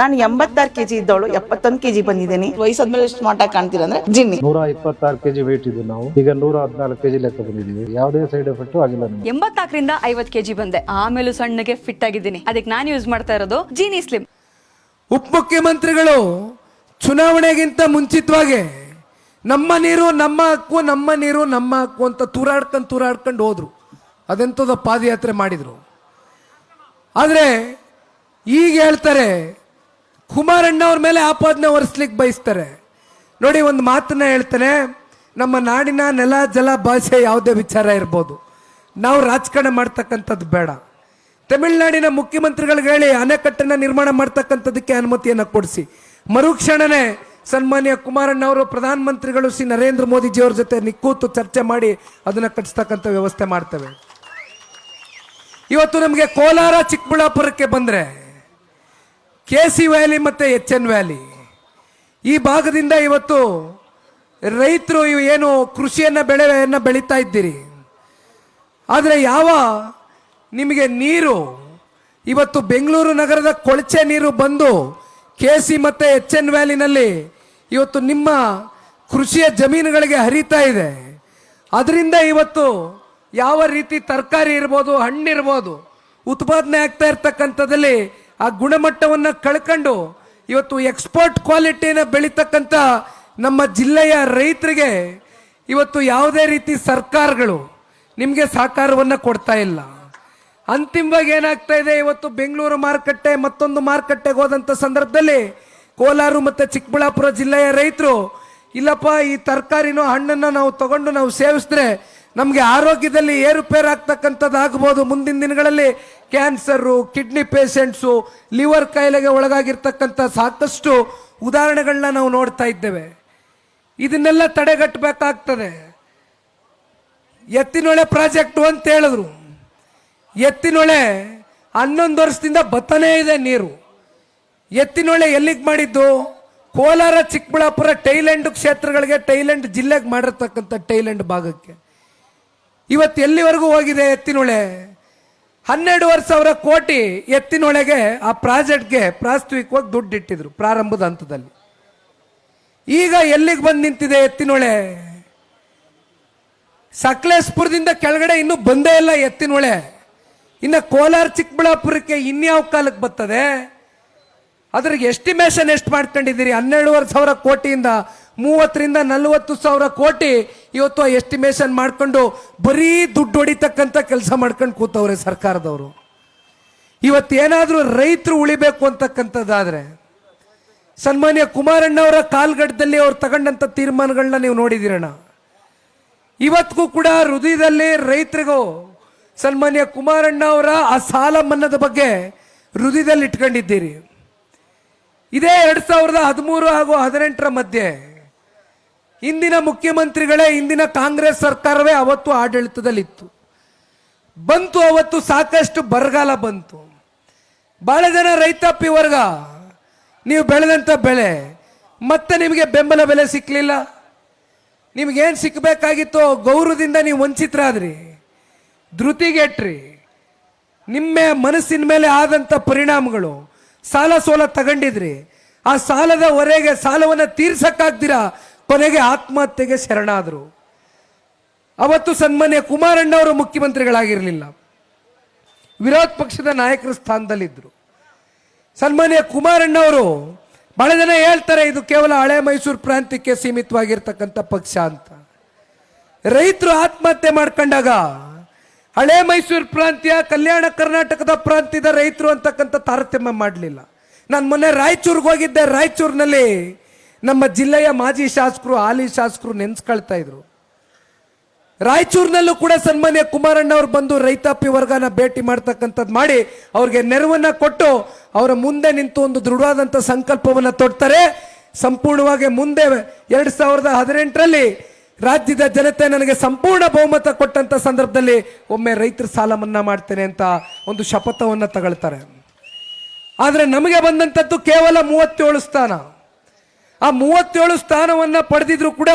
ನಾನು ಎಂಬತ್ತಾರು ಕೆಜಿ ಇದ್ದವಳು ಎಪ್ಪತ್ತೊಂದು ಕೆಜಿ ಬಂದಿದ್ದೀನಿ. ವಯಸ್ಸಾದ್ಮೇಲೆ ಸ್ಮಾರ್ಟ್ ಆಗಿ ಕಾಣ್ತೀರ ಅಂದ್ರೆ ಜಿನ್ನಿ. ನೂರ ಇಪ್ಪತ್ತಾರು ಕೆಜಿ ವೇಟ್ ಇದ್ದು ನಾವು. ಈಗ ನೂರ ಹದಿನಾಲ್ಕು ಕೆಜಿ ಲೆಕ್ಕ ಬಂದಿದ್ದೀವಿ. ಯಾವುದೇ ಸೈಡ್ ಎಫೆಕ್ಟ್ ಆಗಿಲ್ಲ ಎಂಬತ್ತಾಕರಿಂದ ಎಂಬತ್ನಾಲ್ಕರಿಂದ ಐವತ್ ಕೆಜಿ ಬಂದೆ. ಆಮೇಲೆ ಸಣ್ಣಗೆ ಫಿಟ್ ಆಗಿದ್ದೀನಿ. ಅದಕ್ಕೆ ನಾನು ಯೂಸ್ ಮಾಡ್ತಾ ಇರೋದು ಜೀನಿ ಸ್ಲಿಮ್ ಉಪಮುಖ್ಯಮಂತ್ರಿಗಳು ಚುನಾವಣೆಗಿಂತ ಮುಂಚಿತವಾಗಿ ನಮ್ಮ ನೀರು ನಮ್ಮ ಹಕ್ಕು ನಮ್ಮ ನೀರು ನಮ್ಮ ಹಕ್ಕು ಅಂತ ತೂರಾಡ್ಕೊಂಡು ತೂರಾಡ್ಕೊಂಡು ಹೋದ್ರು. ಅದೆಂತದ ಪಾದಯಾತ್ರೆ ಮಾಡಿದ್ರು. ಆದರೆ ಈಗ ಹೇಳ್ತಾರೆ ಕುಮಾರಣ್ಣ ಅವ್ರ ಮೇಲೆ ಆಪಾದನೆ ಹೊರಿಸ್ಲಿಕ್ಕೆ ಬಯಸ್ತಾರೆ. ನೋಡಿ ಒಂದು ಮಾತನ್ನ ಹೇಳ್ತಾನೆ, ನಮ್ಮ ನಾಡಿನ ನೆಲ, ಜಲ, ಭಾಷೆ ಯಾವುದೇ ವಿಚಾರ ಇರ್ಬೋದು. ನಾವು ರಾಜಕಾರಣ ಮಾಡ್ತಕ್ಕಂಥದ್ದು ಬೇಡ. ತಮಿಳುನಾಡಿನ ಮುಖ್ಯಮಂತ್ರಿಗಳಿಗೆ ಹೇಳಿ ಅಣೆಕಟ್ಟನ್ನು ನಿರ್ಮಾಣ ಮಾಡ್ತಕ್ಕಂಥದ್ದಕ್ಕೆ ಅನುಮತಿಯನ್ನು ಕೊಡಿಸಿ. ಮರುಕ್ಷಣನೇ ಸನ್ಮಾನ್ಯ ಕುಮಾರಣ್ಣ ಅವರು ಪ್ರಧಾನಮಂತ್ರಿಗಳು ಶ್ರೀ ನರೇಂದ್ರ ಮೋದಿಜಿಯವ್ರ ಜೊತೆ ನಿಕ್ಕೂತು ಚರ್ಚೆ ಮಾಡಿ ಅದನ್ನ ಕಟ್ಟಿಸ್ತಕ್ಕಂಥ ವ್ಯವಸ್ಥೆ ಮಾಡ್ತೇವೆ. ಇವತ್ತು ನಮಗೆ ಕೋಲಾರ ಚಿಕ್ಕಬಳ್ಳಾಪುರಕ್ಕೆ ಬಂದರೆ ಕೆ ಸಿ ವ್ಯಾಲಿ ಮತ್ತು ಎಚ್ ಎನ್ ವ್ಯಾಲಿ ಈ ಭಾಗದಿಂದ ಇವತ್ತು ರೈತರು ಇವು ಏನು ಕೃಷಿಯನ್ನು ಬೆಳೆಯನ್ನು ಬೆಳೀತಾ ಇದ್ದೀರಿ. ಆದರೆ ಯಾವ ನಿಮಗೆ ನೀರು, ಇವತ್ತು ಬೆಂಗಳೂರು ನಗರದ ಕೊಳಚೆ ನೀರು ಬಂದು ಕೆ ಸಿ ಮತ್ತು ಎಚ್ ಎನ್ ವ್ಯಾಲಿನಲ್ಲಿ ಇವತ್ತು ನಿಮ್ಮ ಕೃಷಿಯ ಜಮೀನುಗಳಿಗೆ ಹರಿತಾ ಇದೆ. ಅದರಿಂದ ಇವತ್ತು ಯಾವ ರೀತಿ ತರಕಾರಿ ಇರ್ಬೋದು, ಹಣ್ಣಿರ್ಬೋದು, ಉತ್ಪಾದನೆ ಆಗ್ತಾ ಇರ್ತಕ್ಕಂಥದ್ದಲ್ಲಿ ಆ ಗುಣಮಟ್ಟವನ್ನು ಕಳ್ಕೊಂಡು ಇವತ್ತು ಎಕ್ಸ್ಪೋರ್ಟ್ ಕ್ವಾಲಿಟಿನ ಬೆಳೀತಕ್ಕಂಥ ನಮ್ಮ ಜಿಲ್ಲೆಯ ರೈತರಿಗೆ ಇವತ್ತು ಯಾವುದೇ ರೀತಿ ಸರ್ಕಾರಗಳು ನಿಮಗೆ ಸಹಕಾರವನ್ನು ಕೊಡ್ತಾ ಇಲ್ಲ. ಅಂತಿಮವಾಗಿ ಏನಾಗ್ತಾ ಇದೆ, ಇವತ್ತು ಬೆಂಗಳೂರು ಮಾರುಕಟ್ಟೆ ಮತ್ತೊಂದು ಮಾರುಕಟ್ಟೆಗೆ ಹೋದಂಥ ಸಂದರ್ಭದಲ್ಲಿ ಕೋಲಾರ ಮತ್ತು ಚಿಕ್ಕಬಳ್ಳಾಪುರ ಜಿಲ್ಲೆಯ ರೈತರು, ಇಲ್ಲಪ್ಪ ಈ ತರಕಾರಿನೋ ಹಣ್ಣನ್ನು ನಾವು ತಗೊಂಡು ನಾವು ಸೇವಿಸಿದ್ರೆ ನಮಗೆ ಆರೋಗ್ಯದಲ್ಲಿ ಏರುಪೇರು ಆಗ್ತಕ್ಕಂಥದ್ದು ಆಗ್ಬೋದು ಮುಂದಿನ ದಿನಗಳಲ್ಲಿ. ಕ್ಯಾನ್ಸರು, ಕಿಡ್ನಿ ಪೇಷಂಟ್ಸು, ಲಿವರ್ ಕಾಯಿಲೆಗೆ ಒಳಗಾಗಿರ್ತಕ್ಕಂಥ ಸಾಕಷ್ಟು ಉದಾಹರಣೆಗಳನ್ನ ನಾವು ನೋಡ್ತಾ ಇದ್ದೇವೆ. ಇದನ್ನೆಲ್ಲ ತಡೆಗಟ್ಟಬೇಕಾಗ್ತದೆ. ಎತ್ತಿನೊಳೆ ಪ್ರಾಜೆಕ್ಟು ಅಂತ ಹೇಳಿದ್ರು. ಎತ್ತಿನೊಳೆ ಹನ್ನೊಂದು ವರ್ಷದಿಂದ ಬತ್ತನೇ ಇದೆ ನೀರು. ಎತ್ತಿನೊಳೆ ಎಲ್ಲಿಗೆ ಮಾಡಿದ್ದು? ಕೋಲಾರ ಚಿಕ್ಕಬಳ್ಳಾಪುರ ಟೈಲೆಂಡ್ ಕ್ಷೇತ್ರಗಳಿಗೆ ಟೈಲೆಂಡ್ ಜಿಲ್ಲೆಗೆ ಮಾಡಿರ್ತಕ್ಕಂಥ ಟೈಲೆಂಡ್ ಭಾಗಕ್ಕೆ. ಇವತ್ತು ಎಲ್ಲಿವರೆಗೂ ಹೋಗಿದೆ ಎತ್ತಿನೊಳೆ? ಹನ್ನೆರಡುವರೆ ಸಾವಿರ ಕೋಟಿ ಎತ್ತಿನೊಳೆಗೆ ಆ ಪ್ರಾಜೆಕ್ಟ್ಗೆ ಪ್ರಾಸ್ತಾವಿಕವಾಗಿ ದುಡ್ಡು ಇಟ್ಟಿದ್ರು ಪ್ರಾರಂಭದ ಹಂತದಲ್ಲಿ. ಈಗ ಎಲ್ಲಿಗೆ ಬಂದು ನಿಂತಿದೆ ಎತ್ತಿನೊಳೆ? ಸಕಲೇಶ್ಪುರದಿಂದ ಕೆಳಗಡೆ ಇನ್ನೂ ಬಂದೇ ಇಲ್ಲ ಎತ್ತಿನೊಳೆ. ಇನ್ನು ಕೋಲಾರ ಚಿಕ್ಕಬಳ್ಳಾಪುರಕ್ಕೆ ಇನ್ಯಾವ ಕಾಲಕ್ಕೆ ಬರ್ತದೆ? ಅದ್ರಿಗೆ ಎಸ್ಟಿಮೇಷನ್ ಎಷ್ಟು ಮಾಡ್ಕೊಂಡಿದ್ದೀರಿ? ಹನ್ನೆರಡುವರೆ ಸಾವಿರ ಕೋಟಿಯಿಂದ ಮೂವತ್ತರಿಂದ ನಲವತ್ತು ಸಾವಿರ ಕೋಟಿ ಇವತ್ತು ಎಸ್ಟಿಮೇಷನ್ ಮಾಡ್ಕೊಂಡು ಬರೀ ದುಡ್ಡು ಹೊಡಿತಕ್ಕಂಥ ಕೆಲಸ ಮಾಡ್ಕೊಂಡು ಕೂತವ್ರೆ ಸರ್ಕಾರದವರು. ಇವತ್ತೇನಾದರೂ ರೈತರು ಉಳಿಬೇಕು ಅಂತಕ್ಕಂಥದ್ದಾದರೆ ಸನ್ಮಾನ್ಯ ಕುಮಾರಣ್ಣವರ ಕಾಲ್ಗಡದಲ್ಲಿ ಅವ್ರು ತಗೊಂಡಂಥ ತೀರ್ಮಾನಗಳನ್ನ ನೀವು ನೋಡಿದಿರಣ್ಣ ಇವತ್ತಿಗೂ ಕೂಡ ಹೃದಯದಲ್ಲಿ ರೈತರಿಗೂ ಸನ್ಮಾನ್ಯ ಕುಮಾರಣ್ಣ ಅವರ ಆ ಸಾಲ ಮನ್ನದ ಬಗ್ಗೆ ಹೃದಯದಲ್ಲಿ ಇಟ್ಕೊಂಡಿದ್ದೀರಿ. ಇದೇ ಎರಡು ಸಾವಿರದ ಹದಿಮೂರು ಹಾಗೂ ಹದಿನೆಂಟರ ಮಧ್ಯೆ ಇಂದಿನ ಮುಖ್ಯಮಂತ್ರಿಗಳೇ, ಇಂದಿನ ಕಾಂಗ್ರೆಸ್ ಸರ್ಕಾರವೇ ಅವತ್ತು ಆಡಳಿತದಲ್ಲಿತ್ತು. ಬಂತು ಅವತ್ತು ಸಾಕಷ್ಟು ಬರಗಾಲ ಬಂತು. ಬಹಳ ಜನ ರೈತಾಪಿ ವರ್ಗ ನೀವು ಬೆಳೆದಂಥ ಬೆಳೆ, ಮತ್ತೆ ನಿಮಗೆ ಬೆಂಬಲ ಬೆಲೆ ಸಿಕ್ಕಲಿಲ್ಲ ನಿಮಗೇನು ಸಿಕ್ಕಬೇಕಾಗಿತ್ತೋ ಗೌರವದಿಂದ ನೀವು ವಂಚಿತರಾದ್ರಿ. ಧೃತಿಗೆಟ್ರಿ. ನಿಮ್ಮ ಮನಸ್ಸಿನ ಮೇಲೆ ಆದಂಥ ಪರಿಣಾಮಗಳು. ಸಾಲ ಸೋಲ ತಗೊಂಡಿದ್ರಿ. ಆ ಸಾಲದ ಹೊರೆಗೆ ಸಾಲವನ್ನು ತೀರ್ಸಕ್ಕಾಗ್ದಿರಾ? ಕೊನೆಗೆ ಆತ್ಮಹತ್ಯೆಗೆ ಶರಣಾದರು. ಅವತ್ತು ಸನ್ಮಾನ್ಯ ಕುಮಾರಣ್ಣ ಅವರು ಮುಖ್ಯಮಂತ್ರಿಗಳಾಗಿರಲಿಲ್ಲ. ವಿರೋಧ ಪಕ್ಷದ ನಾಯಕರ ಸ್ಥಾನದಲ್ಲಿದ್ದರು ಸನ್ಮಾನ್ಯ ಕುಮಾರಣ್ಣ ಅವರು ಬಹಳ ಜನ ಹೇಳ್ತಾರೆ, ಇದು ಕೇವಲ ಹಳೆ ಮೈಸೂರು ಪ್ರಾಂತ್ಯಕ್ಕೆ ಸೀಮಿತವಾಗಿರ್ತಕ್ಕಂಥ ಪಕ್ಷ ಅಂತ. ರೈತರು ಆತ್ಮಹತ್ಯೆ ಮಾಡ್ಕೊಂಡಾಗ ಹಳೆ ಮೈಸೂರು ಪ್ರಾಂತ್ಯ, ಕಲ್ಯಾಣ ಕರ್ನಾಟಕದ ಪ್ರಾಂತ್ಯದ ರೈತರು ಅಂತಕ್ಕಂಥ ತಾರತಮ್ಯ ಮಾಡಲಿಲ್ಲ. ನಾನು ಮೊನ್ನೆ ರಾಯಚೂರಿಗೆ ಹೋಗಿದ್ದೆ, ರಾಯಚೂರಿನಲ್ಲಿ ನಮ್ಮ ಜಿಲ್ಲೆಯ ಮಾಜಿ ಶಾಸಕರು, ಹಾಲಿ ಶಾಸಕರು ನೆನ್ಸ್ಕೊಳ್ತಾ ಇದ್ರು. ರಾಯಚೂರಿನಲ್ಲೂ ಕೂಡ ಸನ್ಮಾನ್ಯ ಕುಮಾರಣ್ಣ ಅವ್ರು ಬಂದು ರೈತಾಪಿ ವರ್ಗನ ಭೇಟಿ ಮಾಡ್ತಕ್ಕಂಥದ್ದು ಮಾಡಿ ಅವ್ರಿಗೆ ನೆರವನ್ನ ಕೊಟ್ಟು ಅವರ ಮುಂದೆ ನಿಂತು ಒಂದು ದೃಢವಾದಂಥ ಸಂಕಲ್ಪವನ್ನು ತೊಡ್ತಾರೆ ಸಂಪೂರ್ಣವಾಗಿ ಮುಂದೆ ಎರಡು ಸಾವಿರದ ಹದಿನೆಂಟರಲ್ಲಿ ರಾಜ್ಯದ ಜನತೆ ನನಗೆ ಸಂಪೂರ್ಣ ಬಹುಮತ ಕೊಟ್ಟಂತ ಸಂದರ್ಭದಲ್ಲಿ ಒಮ್ಮೆ ರೈತರ ಸಾಲ ಮನ್ನಾ ಮಾಡ್ತೇನೆ ಅಂತ ಒಂದು ಶಪಥವನ್ನು ತಗೊಳ್ತಾರೆ. ಆದರೆ ನಮಗೆ ಬಂದಂಥದ್ದು ಕೇವಲ ಮೂವತ್ತೇಳು ಸ್ಥಾನ. ಆ ಮೂವತ್ತೇಳು ಸ್ಥಾನವನ್ನ ಪಡೆದಿದ್ರು ಕೂಡ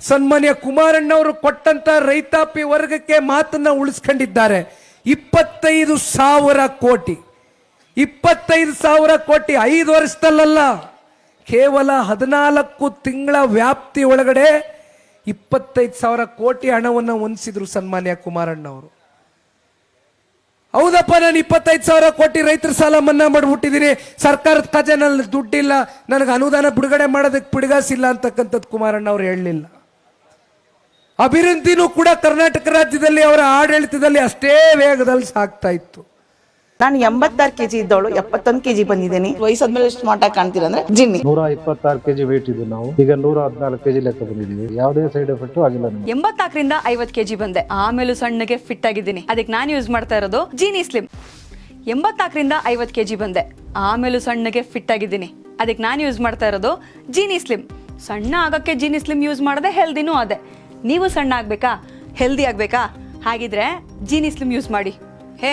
ಸನ್ಮಾನ್ಯ ಕುಮಾರಣ್ಣವರು ಕೊಟ್ಟಂತ ರೈತಾಪಿ ವರ್ಗಕ್ಕೆ ಮಾತನ್ನ ಉಳಿಸ್ಕೊಂಡಿದ್ದಾರೆ. ಇಪ್ಪತ್ತೈದು ಸಾವಿರ ಕೋಟಿ. ಇಪ್ಪತ್ತೈದು ಸಾವಿರ ಕೋಟಿ ಐದು ವರ್ಷದಲ್ಲಲ್ಲ, ಕೇವಲ ಹದಿನಾಲ್ಕು ತಿಂಗಳ ವ್ಯಾಪ್ತಿ ಒಳಗಡೆ ಇಪ್ಪತ್ತೈದು ಸಾವಿರ ಕೋಟಿ ಹಣವನ್ನು ಹೊಂದಿಸಿದ್ರು ಸನ್ಮಾನ್ಯ ಕುಮಾರಣ್ಣ ಅವರು ಹೌದಪ್ಪ, ನಾನು ಇಪ್ಪತ್ತೈದು ಸಾವಿರ ಕೋಟಿ ರೈತರ ಸಾಲ ಮನ್ನಾ ಮಾಡಿಬಿಟ್ಟಿದ್ದೀನಿ ಸರ್ಕಾರದ ಖಜಾನಲ್ಲಿ ದುಡ್ಡಿಲ್ಲ. ನನಗೆ ಅನುದಾನ ಬಿಡುಗಡೆ ಮಾಡೋದಕ್ಕೆ ಬಿಡುಗಾಸಿಲ್ಲ ಅಂತಕ್ಕಂಥದ್ದು ಕುಮಾರಣ್ಣ ಅವ್ರು ಹೇಳಲಿಲ್ಲ. ಅಭಿವೃದ್ಧಿನೂ ಕೂಡ ಕರ್ನಾಟಕ ರಾಜ್ಯದಲ್ಲಿ ಅವರ ಆಡಳಿತದಲ್ಲಿ ಅಷ್ಟೇ ವೇಗದಲ್ಲಿ ಸಾಗ್ತಾ ಇತ್ತು. ನಾನು ಎಂಬತ್ತಾರು ಕೆಜಿ ಇದ್ದವಳು ಎಪ್ಪತ್ತೊಂದು ಕೆಜಿ ಬಂದಿದ್ದೀನಿ. ವಯಸ್ಸಾದ್ಮೇಲೆ ಸ್ಮಾರ್ಟ್ ಆಗಿ ಕಾಣ್ತೀರಾ ಅಂದ್ರೆ ಜಿನ್ನಿ. ನೂರ ಇಪ್ಪತ್ತಾರು ಕೆಜಿ ವೇಟ್ ಇದ್ದು ನಾವು. ಈಗ ನೂರ ಹದಿನಾಲ್ಕು ಕೆಜಿ ಲೆಕ್ಕ ಬಂದಿದ್ದೀವಿ. ಯಾವುದೇ ಸೈಡ್ ಎಫೆಕ್ಟ್ ಆಗಿಲ್ಲ ನಮಗೆ. ಎಂಬತ್ನಾಲ್ಕರಿಂದ ಐವತ್ ಕೆಜಿ ಬಂದೆ. ಆಮೇಲೂ ಸಣ್ಣಗೆ ಫಿಟ್ ಆಗಿದ್ದೀನಿ. ಅದಕ್ಕೆ ನಾನು ಯೂಸ್ ಮಾಡ್ತಾ ಇರೋದು ಜೀನಿ ಸ್ಲಿಮ್ ಎಂಬತ್ನಾಲ್ಕರಿಂದ ಐವತ್ ಕೆಜಿ ಬಂದೆ. ಆಮೇಲೂ ಸಣ್ಣಗೆ ಫಿಟ್ ಆಗಿದ್ದೀನಿ. ಅದಕ್ಕೆ ನಾನು ಯೂಸ್ ಮಾಡ್ತಾ ಇರೋದು ಜೀನಿ ಸ್ಲಿಮ್ ಸಣ್ಣ ಆಗಕ್ಕೆ ಜೀನಿ ಸ್ಲಿಮ್ ಯೂಸ್ ಮಾಡದೆ ಹೆಲ್ದಿನೂ ಅದೇ. ನೀವು ಸಣ್ಣ ಆಗ್ಬೇಕಾ? ಹೆಲ್ದಿ ಆಗ್ಬೇಕಾ? ಹಾಗಿದ್ರೆ ಜೀನಿ ಸ್ಲಿಮ್ ಯೂಸ್ ಮಾಡಿ. ಹೇ